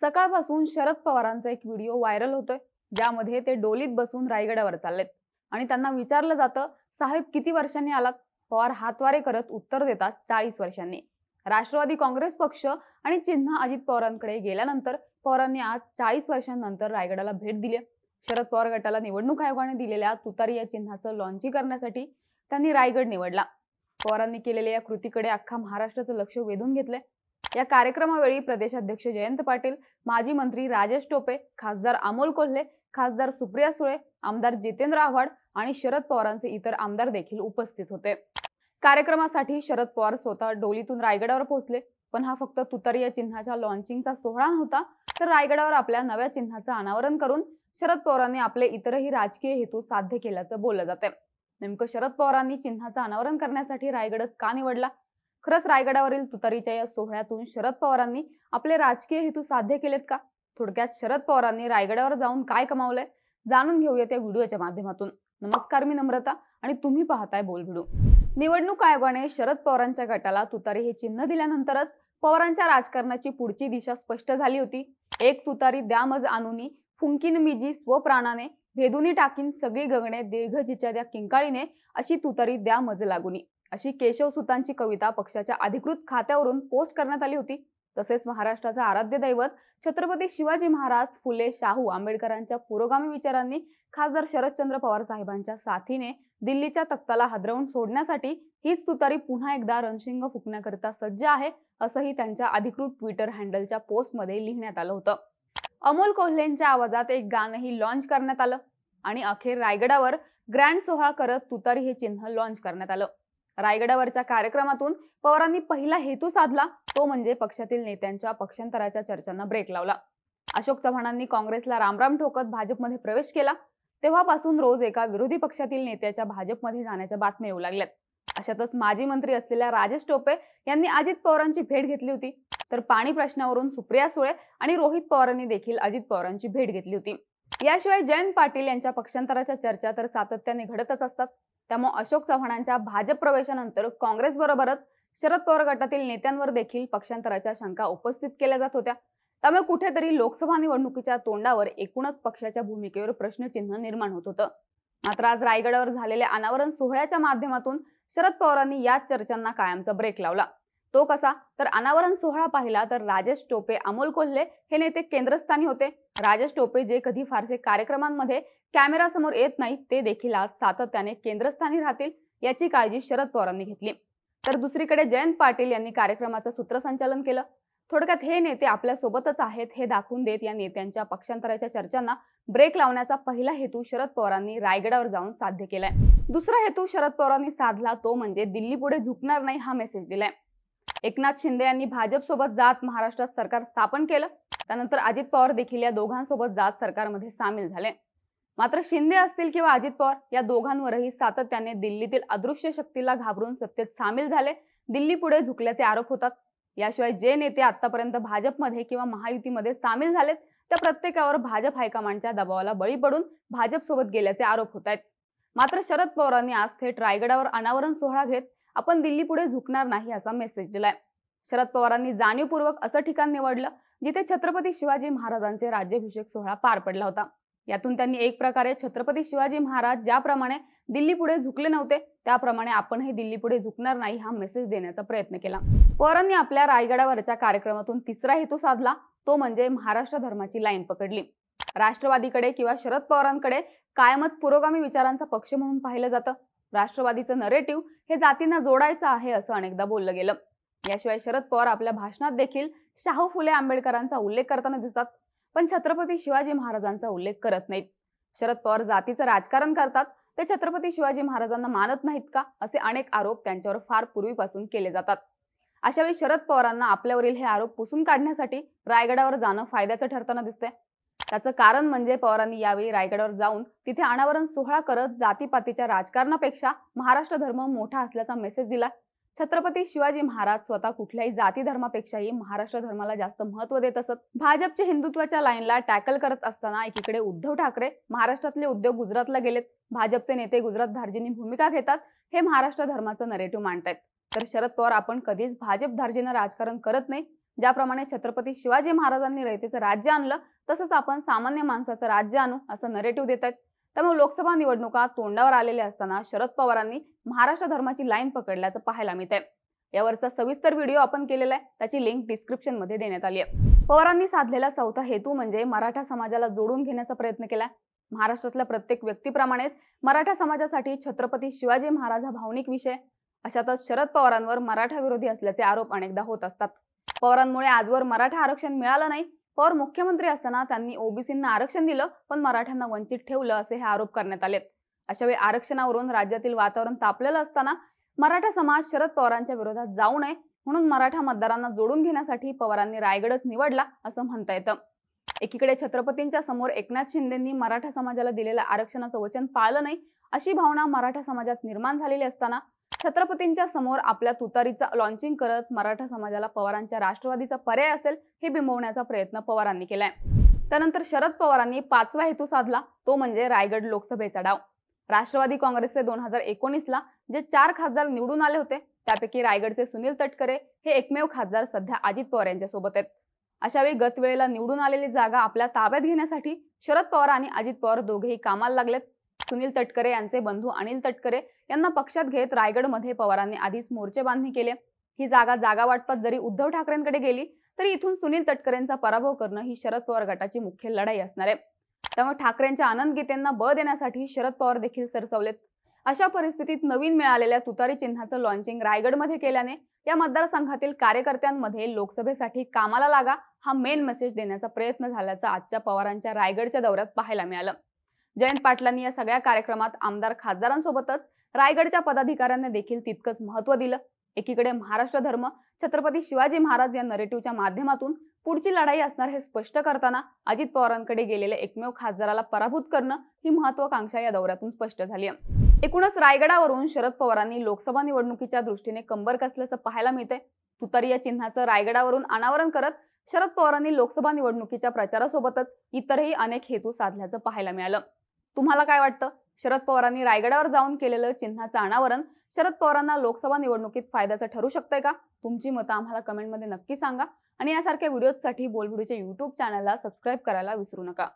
सकाळपासून शरद पवारांचा एक व्हिडिओ व्हायरल होतोय ज्यामध्ये ते डोलीत बसून रायगडावर चाललेत. आणि त्यांना विचारलं जातं साहेब किती वर्षांनी आलात? पवार हातवारे करत उत्तर देतात चाळीस वर्षांनी. राष्ट्रवादी काँग्रेस पक्ष आणि चिन्ह अजित पवारांकडे गेल्यानंतर पवारांनी आज चाळीस वर्षांनंतर रायगडाला भेट दिली शरद पवार गटाला निवडणूक आयोगाने दिलेल्या तुतारी या चिन्हाचं लॉन्चिंग करण्यासाठी त्यांनी रायगड निवडला. पवारांनी केलेल्या या कृतीकडे अख्खा महाराष्ट्राचं लक्ष वेधून घेतलंय. या कार्यक्रमावेळी प्रदेशाध्यक्ष जयंत पाटील माजी मंत्री राजेश टोपे खासदार अमोल कोल्हे खासदार सुप्रिया सुळे आमदार जितेंद्र आव्हाड आणि शरद पवारांचे इतर आमदार देखील उपस्थित होते. कार्यक्रमासाठी शरद पवार स्वतः डोलीतून रायगडावर पोहोचले. पण हा फक्त तुतारी या चिन्हाच्या लॉन्चिंगचा सोहळा नव्हता तर रायगडावर आपल्या नव्या चिन्हाचं अनावरण करून शरद पवारांनी आपले इतरही राजकीय हेतू साध्य केल्याचं बोललं जाते नेमकं शरद पवारांनी चिन्हाचं अनावरण करण्यासाठी रायगडच का निवडला? खरंच रायगडावरील तुतारीच्या या सोहळ्यातून शरद पवारांनी आपले राजकीय हेतू साध्य केलेत का? थोडक्यात शरद पवारांनी रायगडावर जाऊन काय कमावलंय? जाणून घेऊया त्या व्हिडिओच्या माध्यमातून. नमस्कार मी नम्रता आणि तुम्ही पाहताय बोलभिडू निवडणूक आयोगाने शरद पवारांच्या गटाला तुतारी हे चिन्ह दिल्यानंतरच पवारांच्या राजकारणाची पुढची दिशा स्पष्ट झाली होती. एक तुतारी द्या मज आणुनी फुंकीन मिजी स्वप्राणाने भेदुनी टाकीन सगळी गगणे दीर्घजीच्या त्या किंकाळीने अशी तुतारी द्या मज लागुनी. अशी केशव सुतांची कविता पक्षाच्या अधिकृत खात्यावरून पोस्ट करण्यात आली होती. तसेच महाराष्ट्राचे आराध्य दैवत छत्रपती शिवाजी महाराज फुले शाहू आंबेडकरांच्या पुरोगामी विचारांनी खासदार शरदचंद्र पवार साहेबांच्या साथीने दिल्लीच्या तख्ताला हादरवून सोडण्यासाठी हीच तुतारी पुन्हा एकदा रणशिंग फुकण्याकरिता सज्ज आहे असंही त्यांच्या अधिकृत ट्विटर हँडलच्या पोस्टमध्ये लिहिण्यात आलं होतं. अमोल कोल्हेंच्या आवाजात एक गाणंही लॉन्च करण्यात आलं आणि अखेर रायगडावर ग्रँड सोहळा करत तुतारी हे चिन्ह लॉन्च करण्यात आलं. रायगडावरच्या कार्यक्रमातून पवारांनी पहिला हेतू साधला तो म्हणजे पक्षातील नेत्यांच्या पक्षांतराच्या चर्चांना ब्रेक लावला. अशोक चव्हाणांनी काँग्रेसला रामराम ठोकत भाजपमध्ये प्रवेश केला. तेव्हापासून रोज एका विरोधी पक्षातील नेत्याच्या भाजपमध्ये जाण्याच्या बातम्या येऊ लागल्यात. अशातच माजी मंत्री असलेल्या राजेश टोपे यांनी अजित पवारांची भेट घेतली होती. तर पाणी प्रश्नावरून सुप्रिया सुळे आणि रोहित पवारांनी देखील अजित पवारांची भेट घेतली होती. याशिवाय जयंत पाटील यांच्या पक्षांतराच्या चर्चा तर सातत्याने घडतच असतात. त्यामुळे अशोक चव्हाणांच्या भाजप प्रवेशानंतर काँग्रेस बरोबरच शरद पवार गटातील नेत्यांवर देखील पक्षांतराच्या शंका उपस्थित केल्या जात होत्या. त्यामुळे कुठेतरी लोकसभा निवडणुकीच्या तोंडावर एकूणच पक्षाच्या भूमिकेवर प्रश्नचिन्ह निर्माण होत होतं. मात्र आज रायगडावर झालेल्या अनावरण सोहळ्याच्या माध्यमातून शरद पवारांनी याच चर्चांना कायमचा ब्रेक लावला. तो कसा? तर अनावरण सोहळा पाहिला तर राजेश टोपे अमोल कोल्हे हे नेते केंद्रस्थानी होते. राजेश टोपे जे कधी फारसे कार्यक्रमांमध्ये कॅमेरासमोर येत नाहीत ते देखील आज सातत्याने केंद्रस्थानी राहतील याची काळजी शरद पवारांनी घेतली. तर दुसरीकडे जयंत पाटील यांनी कार्यक्रमाचं सूत्रसंचालन केलं. थोडक्यात हे नेते आपल्या सोबतच आहेत हे दाखवून देत या नेत्यांच्या पक्षांतराच्या चर्चांना ब्रेक लावण्याचा पहिला हेतू शरद पवारांनी रायगडावर जाऊन साध्य केलाय. दुसरा हेतू शरद पवारांनी साधला तो म्हणजे दिल्ली पुढे झुकणार नाही हा मेसेज दिलाय. एकनाथ शिंदे यांनी भाजप सोबत जात महाराष्ट्रात सरकार स्थापन केलं. त्यानंतर अजित पवार देखील या दोघांसोबत जात सरकारमध्ये सामील झाले. मात्र शिंदे असतील किंवा अजित पवार या दोघांवरही सातत्याने दिल्लीतील अदृश्य शक्तीला घाबरून सत्तेत सामील झाले. दिल्ली पुढे झुकल्याचे आरोप होतात. याशिवाय जे नेते आतापर्यंत भाजपमध्ये किंवा महायुतीमध्ये सामील झालेत त्या प्रत्येकावर भाजप हायकमांडच्या दबावाला बळी पडून भाजपसोबत गेल्याचे आरोप होत आहेत. मात्र शरद पवारांनी आज थेट रायगडावर अनावरण सोहळा घेत आपण दिल्ली पुढे झुकणार नाही असा मेसेज दिलाय. शरद पवारांनी जाणीवपूर्वक असं ठिकाण निवडलं जिथे छत्रपती शिवाजी महाराजांचे राज्याभिषेक सोहळा पार पडला होता. यातून त्यांनी एक प्रकारे छत्रपती शिवाजी महाराज ज्याप्रमाणे दिल्ली पुढे झुकले नव्हते त्याप्रमाणे आपणही दिल्ली पुढे झुकणार नाही हा मेसेज देण्याचा प्रयत्न केला. पवारांनी आपल्या रायगडावरच्या कार्यक्रमातून तिसरा हेतू साधला तो म्हणजे महाराष्ट्र धर्माची लाईन पकडली. राष्ट्रवादीकडे किंवा शरद पवारांकडे कायमच पुरोगामी विचारांचा पक्ष म्हणून पाहिलं जातं. राष्ट्रवादीचं नरेटिव्ह हे जातींना जोडायचं आहे असं अनेकदा बोललं गेलं. याशिवाय शरद पवार आपल्या भाषणात देखील शाहू फुले आंबेडकरांचा उल्लेख करताना दिसतात पण छत्रपती शिवाजी महाराजांचा उल्लेख करत नाहीत. शरद पवार जातीचं राजकारण करतात ते छत्रपती शिवाजी महाराजांना मानत नाहीत का? असे अनेक आरोप त्यांच्यावर फार पूर्वीपासून केले जातात. अशावेळी शरद पवारांना आपल्यावरील हे आरोप पुसून काढण्यासाठी रायगडावर जाणं फायद्याचं ठरताना दिसतंय. त्याचं कारण म्हणजे पवारांनी यावेळी रायगडावर जाऊन तिथे अनावरण सोहळा करत जातीपातीच्या राजकारणापेक्षा महाराष्ट्र धर्म मोठा असल्याचा मेसेज दिला छत्रपती शिवाजी महाराज स्वतः कुठल्याही जाती धर्मापेक्षाही महाराष्ट्र धर्माला जास्त महत्त्व देत असत. भाजपच्या हिंदुत्वाच्या लाईनला टॅकल करत असताना एकीकडे उद्धव ठाकरे महाराष्ट्रातले उद्योग गुजरातला गेलेत. भाजपचे नेते गुजरात धार्जींनी भूमिका घेतात. हे महाराष्ट्र धर्माचं नरेटिव्ह मांडतायत. तर शरद पवार आपण कधीच भाजप धार्जीनं राजकारण करत नाही. ज्याप्रमाणे छत्रपती शिवाजी महाराजांनी रयतेचं राज्य आणलं तसंच आपण सामान्य माणसाचं राज्य आणू असं नरेटिव्ह देत आहेत त्यामुळे लोकसभा निवडणुका तोंडावर आलेल्या असताना शरद पवारांनी महाराष्ट्र धर्माची लाईन पकडल्याचं पाहायला मिळत आहे यावरचा सविस्तर व्हिडिओ आपण केलेला आहे त्याची लिंक डिस्क्रिप्शनमध्ये देण्यात आली आहे. पवारांनी साधलेला चौथा हेतू म्हणजे मराठा समाजाला जोडून घेण्याचा प्रयत्न केला महाराष्ट्रातल्या प्रत्येक व्यक्तीप्रमाणेच मराठा समाजासाठी छत्रपती शिवाजी महाराज हा भावनिक विषय अशातच शरद पवारांवर मराठा विरोधी असल्याचे आरोप अनेकदा होत असतात. पवारांमुळे आजवर मराठा आरक्षण मिळालं नाही. पवार मुख्यमंत्री असताना त्यांनी ओबीसींना आरक्षण दिलं पण मराठ्यांना वंचित ठेवलं असे हे आरोप करण्यात आलेत. अशावेळी आरक्षणावरून राज्यातील वातावरण तापलेलं असताना मराठा समाज शरद पवारांच्या विरोधात जाऊ नये म्हणून मराठा मतदारांना जोडून घेण्यासाठी पवारांनी रायगडच निवडला असं म्हणता येतं. एकीकडे छत्रपतींच्या समोर एकनाथ शिंदेंनी मराठा समाजाला दिलेलं आरक्षणाचं वचन पाळलं नाही अशी भावना मराठा समाजात निर्माण झालेली असताना छत्रपतींच्या समोर आपल्या तुतारीचा लॉन्चिंग करत मराठा समाजाला पवारांच्या राष्ट्रवादीचा पर्याय असेल हे बिंबवण्याचा प्रयत्न पवारांनी केलाय. त्यानंतर शरद पवारांनी पाचवा हेतू साधला तो म्हणजे रायगड लोकसभेचा डाव. राष्ट्रवादी काँग्रेसचे दोन हजार एकोणीसला जे चार खासदार निवडून आले होते त्यापैकी रायगडचे सुनील तटकरे हे एकमेव खासदार सध्या अजित पवार यांच्या सोबत आहेत. अशावेळी गत वेळेला निवडून आलेली जागा आपल्या ताब्यात घेण्यासाठी शरद पवार आणि अजित पवार दोघेही कामाला लागलेत. सुनील तटकरे यांचे बंधू अनिल तटकरे यांना पक्षात घेत रायगडमध्ये पवारांनी आधीच मोर्चे बांधणी केले. ही जागा जागा वाटपात जरी उद्धव ठाकरेंकडे गेली तरी इथून सुनील तटकरेंचा पराभव करणं ही शरद पवार गटाची मुख्य लढाई असणार आहे. त्यामुळे ठाकरेंच्या आनंद गीतेंना बळ देण्यासाठी शरद पवार देखील सरसवलेत. अशा परिस्थितीत नवीन मिळालेल्या तुतारी चिन्हाचं लॉन्चिंग रायगडमध्ये केल्याने या मतदारसंघातील कार्यकर्त्यांमध्ये लोकसभेसाठी कामाला लागा हा मेन मेसेज देण्याचा प्रयत्न झाल्याचं आजच्या पवारांच्या रायगडच्या दौऱ्यात पाहायला मिळालं. जयंत पाटलांनी या सगळ्या कार्यक्रमात आमदार खासदारांसोबतच रायगडच्या पदाधिकाऱ्यांना देखील तितकंच महत्त्व दिलं. एकीकडे महाराष्ट्र धर्म छत्रपती शिवाजी महाराज या नरेटिव्हच्या माध्यमातून पुढची लढाई असणार हे स्पष्ट करताना अजित पवारांकडे गेलेल्या एकमेव खासदाराला पराभूत करणं ही महत्वाकांक्षा या दौऱ्यातून स्पष्ट झाली आहे. एकूणच रायगडावरून शरद पवारांनी लोकसभा निवडणुकीच्या दृष्टीने कंबर कसल्याचं पाहायला मिळतंय. तुतारी या चिन्हाचं रायगडावरून अनावरण करत शरद पवारांनी लोकसभा निवडणुकीच्या प्रचारासोबतच इतरही अनेक हेतू साधल्याचं पाहायला मिळालं. तुम्हाला काय वाटतं? शरद पवारांनी रायगडावर जाऊन केलेलं चिन्हाचं अनावरण शरद पवारांना लोकसभा निवडणुकीत फायद्याचं ठरू शकतंय का? तुमची मतं आम्हाला कमेंटमध्ये नक्की सांगा. आणि यासारख्या व्हिडिओजसाठी बोलबुडीच्या युट्यूब चॅनलला सबस्क्राईब करायला विसरू नका.